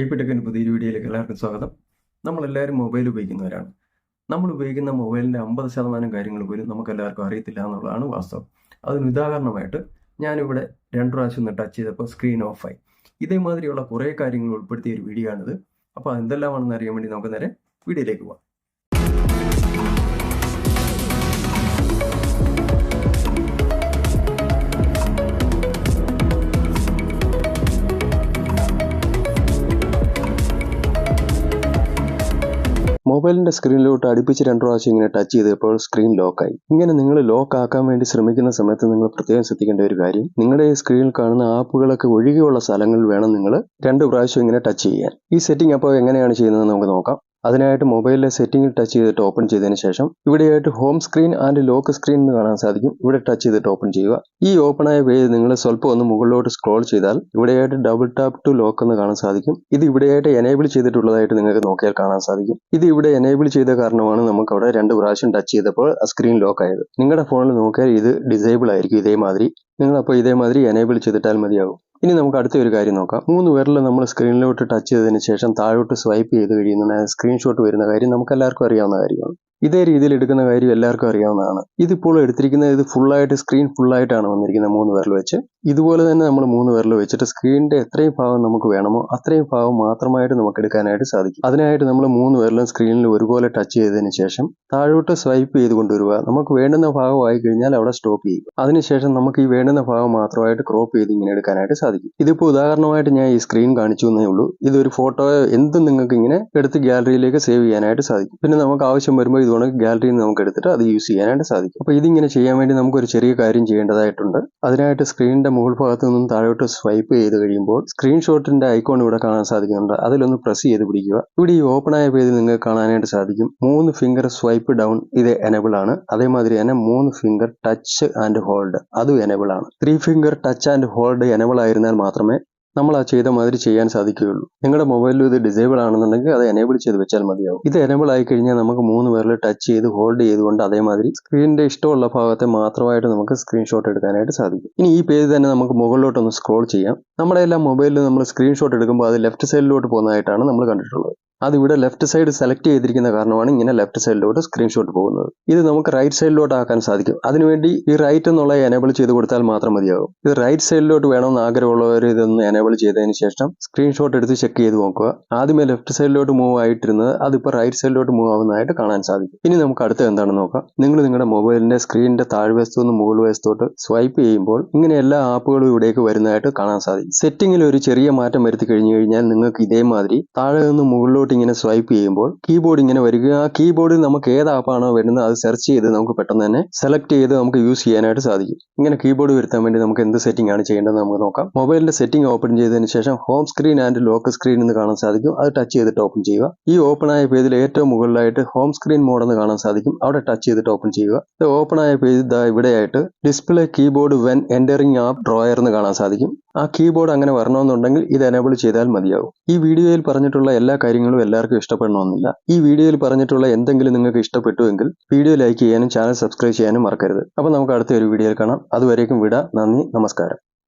A P ടെക്കിന്റെ പുതിയൊരു വീഡിയോയിലേക്ക് എല്ലാവർക്കും സ്വാഗതം. നമ്മളെല്ലാവരും മൊബൈൽ ഉപയോഗിക്കുന്നവരാണ്. നമ്മൾ ഉപയോഗിക്കുന്ന മൊബൈലിന്റെ അമ്പത് ശതമാനം കാര്യങ്ങൾ പോലും നമുക്ക് എല്ലാവർക്കും അറിയത്തില്ല എന്നുള്ളതാണ് വാസ്തവം. അതിന് ഉദാഹരണമായിട്ട് ഞാനിവിടെ രണ്ട് പ്രാവശ്യം ഒന്ന് ടച്ച് ചെയ്തപ്പോൾ സ്ക്രീൻ ഓഫായി ഇതേമാതിരിയുള്ള കുറേ കാര്യങ്ങൾ ഉൾപ്പെടുത്തിയ ഒരു വീഡിയോ ആണിത്. അപ്പോൾ അതെന്തെല്ലാമാണെന്ന് അറിയാൻ വേണ്ടി നമുക്ക് നേരെ വീഡിയോയിലേക്ക് പോകാം മൊബൈലിന്റെ സ്ക്രീനിലോട്ട് അടുപ്പിച്ച് രണ്ട് പ്രാവശ്യം ഇങ്ങനെ ടച്ച് ചെയ്തപ്പോൾ സ്ക്രീൻ ലോക്കായി ഇങ്ങനെ നിങ്ങൾ ലോക്ക് ആക്കാൻ വേണ്ടി ശ്രമിക്കുന്ന സമയത്ത് നിങ്ങൾ പ്രത്യേകം ശ്രദ്ധിക്കേണ്ട ഒരു കാര്യം നിങ്ങളുടെ സ്ക്രീനിൽ കാണുന്ന ആപ്പുകളൊക്കെ ഒഴികെയുള്ള സ്ഥലങ്ങളിൽ വേണം നിങ്ങൾ രണ്ട് പ്രാവശ്യം ഇങ്ങനെ ടച്ച് ചെയ്യാൻ. ഈ സെറ്റിംഗ് അപ്പോൾ എങ്ങനെയാണ് ചെയ്യുന്നത് നമുക്ക് നോക്കാം. അതിനായിട്ട് മൊബൈലിലെ സെറ്റിംഗിൽ ടച്ച് ചെയ്തിട്ട് ഓപ്പൺ ചെയ്തതിന് ശേഷം ഇവിടെയായിട്ട് home screen and lock screen എന്ന് കാണാൻ സാധിക്കും. ഇവിടെ ടച്ച് ചെയ്തിട്ട് ഓപ്പൺ ചെയ്യുക. ഈ ഓപ്പൺ ആയ പേജ് നിങ്ങൾ സ്വല്പം ഒന്ന് മുകളിലോട്ട് സ്ക്രോൾ ചെയ്താൽ ഇവിടെയായിട്ട് ഡബിൾ ടാപ്പ് ടു ലോക്ക് എന്ന് കാണാൻ സാധിക്കും. ഇത് ഇവിടെയായിട്ട് എനേബിൾ ചെയ്തിട്ടുള്ളതായിട്ട് നിങ്ങൾക്ക് നോക്കിയാൽ കാണാൻ സാധിക്കും. ഇത് ഇവിടെ എനേബിൾ ചെയ്ത കാരണമാണ് നമുക്ക് അവിടെ രണ്ട് പ്രാവശ്യം ടച്ച് ചെയ്തപ്പോൾ സ്ക്രീൻ ലോക്ക് ആയത്. നിങ്ങളുടെ ഫോണിൽ നോക്കിയാൽ ഇത് ഡിസേബിൾ ആയിരിക്കും ഇതേമാതിരി. നിങ്ങൾ അപ്പോൾ ഇതേമാതിരി എനേബിൾ ചെയ്തിട്ടാൽ മതിയാകും ഇനി നമുക്ക് അടുത്ത ഒരു കാര്യം നോക്കാം. മൂന്ന് പേരിൽ നമ്മൾ സ്ക്രീനിലോട്ട് ടച്ച് ചെയ്തതിന് ശേഷം താഴോട്ട് സ്വൈപ്പ് ചെയ്ത് കഴിയുന്ന സ്ക്രീൻഷോട്ട് വരുന്ന കാര്യം നമുക്ക് എല്ലാവർക്കും അറിയാവുന്ന കാര്യമാണ്. ഇതേ രീതിയിൽ എടുക്കുന്ന കാര്യം എല്ലാവർക്കും അറിയാവുന്നതാണ്. ഇതിപ്പോൾ എടുത്തിരിക്കുന്നത് ഇത് ഫുള്ളായിട്ട് സ്ക്രീൻ ഫുള്ളായിട്ടാണ് വന്നിരിക്കുന്നത് മൂന്ന് വിരൽ വെച്ച്. ഇതുപോലെ തന്നെ നമ്മൾ മൂന്ന് പേരിൽ വെച്ചിട്ട് സ്ക്രീനിന്റെ എത്രയും ഭാഗം നമുക്ക് വേണമോ അത്രയും ഭാഗം മാത്രമായിട്ട് നമുക്ക് എടുക്കാനായിട്ട് സാധിക്കും. അതിനായിട്ട് നമ്മൾ മൂന്ന് പേരിലും സ്ക്രീനിൽ ഒരുപോലെ ടച്ച് ചെയ്തതിന് ശേഷം താഴോട്ട് സ്വൈപ്പ് ചെയ്ത് കൊണ്ടുവരിക. നമുക്ക് വേണ്ടുന്ന ഭാഗം ആയി കഴിഞ്ഞാൽ അവിടെ സ്റ്റോപ്പ് ചെയ്യും അതിനുശേഷം നമുക്ക് ഈ വേണ്ടുന്ന ഭാഗം മാത്രമായിട്ട് ക്രോപ്പ് ചെയ്ത് ഇങ്ങനെ എടുക്കാനായിട്ട് സാധിക്കും. ഇതിപ്പോൾ ഉദാഹരണമായിട്ട് ഞാൻ ഈ സ്ക്രീൻ കാണിച്ചു എന്നേ ഉള്ളൂ. ഇതൊരു ഫോട്ടോ എന്തും നിങ്ങൾക്ക് ഇങ്ങനെ എടുത്ത് ഗാലറിയിലേക്ക് സേവ് ചെയ്യാനായിട്ട് സാധിക്കും. പിന്നെ നമുക്ക് ആവശ്യം വരുമ്പോൾ ഇതുകൊണ്ട് ഗാലറിയിൽ നിന്ന് നമുക്ക് എടുത്തിട്ട് അത് യൂസ് ചെയ്യാനായിട്ട് സാധിക്കും. അപ്പോൾ ഇതിങ്ങനെ ചെയ്യാൻ വേണ്ടി നമുക്ക് ഒരു ചെറിയ കാര്യം ചെയ്യേണ്ടതായിട്ടുണ്ട്. അതിനായിട്ട് സ്ക്രീനിന്റെ മുകൾ ഭാഗത്ത് നിന്നും താഴോട്ട് സ്വൈപ്പ് ചെയ്ത് കഴിയുമ്പോൾ സ്ക്രീൻഷോട്ടിന്റെ ഐക്കോൺ ഇവിടെ കാണാൻ സാധിക്കുന്നുണ്ട്. അതിലൊന്ന് പ്രസ് ചെയ്ത് പിടിക്കുക. ഇവിടെ ഈ ഓപ്പൺ ആയ പേജിൽ നിങ്ങൾക്ക് കാണാനായിട്ട് സാധിക്കും. മൂന്ന് ഫിംഗർ സ്വൈപ്പ് ഡൗൺ ഇത് എനബിൾ ആണ്. അതേമാതിരി തന്നെ മൂന്ന് ഫിംഗർ ടച്ച് ആൻഡ് ഹോൾഡ് അതും എനബിൾ ആണ്. Three finger touch and hold enable ആയിരുന്നാൽ മാത്രമേ നമ്മൾ ആ ചെയ്ത മാതിരി ചെയ്യാൻ സാധിക്കുകയുള്ളൂ. നിങ്ങളുടെ മൊബൈലിൽ ഇത് ഡിസേബിൾ ആണെന്നുണ്ടെങ്കിൽ അത് എനേബിൾ ചെയ്ത് വെച്ചാൽ മതിയാവും. ഇത് എനേബിൾ ആയി കഴിഞ്ഞാൽ നമുക്ക് മൂന്ന് പേരിൽ ടച്ച് ചെയ്ത് ഹോൾഡ് ചെയ്തുകൊണ്ട് അതേമാതിരി സ്ക്രീനിന്റെ ഇഷ്ടമുള്ള ഭാഗത്തെ മാത്രമായിട്ട് നമുക്ക് സ്ക്രീൻഷോട്ട് എടുക്കാനായിട്ട് സാധിക്കും. ഇനി ഈ പേജ് തന്നെ നമുക്ക് മുകളിലോട്ട് ഒന്ന് സ്ക്രോൾ ചെയ്യാം. നമ്മുടെ എല്ലാ മൊബൈലിൽ നമ്മൾ സ്ക്രീൻഷോട്ട് എടുക്കുമ്പോൾ അത് ലെഫ്റ്റ് സൈഡിലോട്ട് പോകുന്നതായിട്ടാണ് നമ്മൾ കണ്ടിട്ടുള്ളത്. അത് ഇവിടെ ലെഫ്റ്റ് സൈഡ് സെലക്ട് ചെയ്തിരിക്കുന്ന കാരണമാണ് ഇങ്ങനെ ലെഫ്റ്റ് സൈഡിലോട്ട് സ്ക്രീൻഷോട്ട് പോകുന്നത്. ഇത് നമുക്ക് റൈറ്റ് സൈഡിലോട്ട് ആക്കാൻ സാധിക്കും. അതിനുവേണ്ടി ഈ റൈറ്റ് എന്നുള്ള എനേബിൾ ചെയ്ത് കൊടുത്താൽ മാത്രം മതിയാകും ഇത് റൈറ്റ് സൈഡിലോട്ട് വേണമെന്ന് ആഗ്രഹമുള്ളവർ ഇതൊന്ന് എനേബിൾ ചെയ്തതിന് ശേഷം സ്ക്രീൻഷോട്ട് എടുത്ത് ചെക്ക് ചെയ്ത് നോക്കുക. ആദ്യമേ ലെഫ്റ്റ് സൈഡിലോട്ട് മൂവ് ആയിട്ടിരുന്നത് അതിപ്പോൾ റൈറ്റ് സൈഡിലോട്ട് മൂവ് ആവുന്നതായിട്ട് കാണാൻ സാധിക്കും. ഇനി നമുക്ക് അടുത്ത എന്താണ് നോക്കാം. നിങ്ങൾ നിങ്ങളുടെ മൊബൈലിന്റെ സ്ക്രീനിന്റെ താഴ്വശത്തു നിന്ന് മുകൾ വശത്തോട്ട് സ്വൈപ്പ് ചെയ്യുമ്പോൾ ഇങ്ങനെ എല്ലാ ആപ്പുകളും ഇവിടേക്ക് വരുന്നതായിട്ട് കാണാൻ സാധിക്കും. സെറ്റിംഗിൽ ഒരു ചെറിയ മാറ്റം വരുത്തി കഴിഞ്ഞു കഴിഞ്ഞാൽ നിങ്ങൾക്ക് ഇതേമാതിരി താഴെ നിന്ന് മുകളിലോട്ട് ഇങ്ങനെ സ്വൈപ്പ് ചെയ്യുമ്പോൾ കീബോർഡ് ഇങ്ങനെ വരിക. ആ കീബോർഡിൽ നമുക്ക് ഏത് ആപ്പാണോ വരുന്നത് അത് സെർച്ച് ചെയ്ത് നമുക്ക് പെട്ടെന്ന് തന്നെ സെലക്ട് ചെയ്ത് നമുക്ക് യൂസ് ചെയ്യാനായിട്ട് സാധിക്കും. ഇങ്ങനെ കീബോർഡ് വരുത്താൻ വേണ്ടി നമുക്ക് എന്ത് സെറ്റിംഗ് ആണ് ചെയ്യേണ്ടത് നമുക്ക് നോക്കാം. മൊബൈലിന്റെ സെറ്റിംഗ് ഓപ്പൺ ചെയ്തതിന് ശേഷം home screen and lock screen എന്ന് കാണാൻ സാധിക്കും. അത് ടച്ച് ചെയ്തിട്ട് ഓപ്പൺ ചെയ്യുക. ഈ ഓപ്പൺ ആയ പേജിൽ ഏറ്റവും മുകളിലായിട്ട് ഹോം സ്ക്രീൻ മോഡ് എന്ന് കാണാൻ സാധിക്കും. അവിടെ ടച്ച് ചെയ്തിട്ട് ഓപ്പൺ ചെയ്യുക. ഇത് ഓപ്പൺ ആയ പേജ് ഇവിടെയായിട്ട് display keyboard when entering app drawer എന്ന് കാണാൻ സാധിക്കും. ആ കീബോർഡ് അങ്ങനെ വരണമെന്നുണ്ടെങ്കിൽ ഇത് എനേബിൾ ചെയ്താൽ മതിയാകും ഈ വീഡിയോയിൽ പറഞ്ഞിട്ടുള്ള എല്ലാ കാര്യങ്ങളും എല്ലാവർക്കും ഇഷ്ടപ്പെടണമെന്നില്ല. ഈ വീഡിയോയിൽ പറഞ്ഞിട്ടുള്ള എന്തെങ്കിലും നിങ്ങൾക്ക് ഇഷ്ടപ്പെട്ടുവെങ്കിൽ വീഡിയോ ലൈക്ക് ചെയ്യാനും ചാനൽ സബ്സ്ക്രൈബ് ചെയ്യാനും മറക്കരുത്. അപ്പോൾ നമുക്ക് അടുത്ത ഒരു വീഡിയോയിൽ കാണാം. അതുവരേക്കും വിട. നന്ദി. നമസ്കാരം.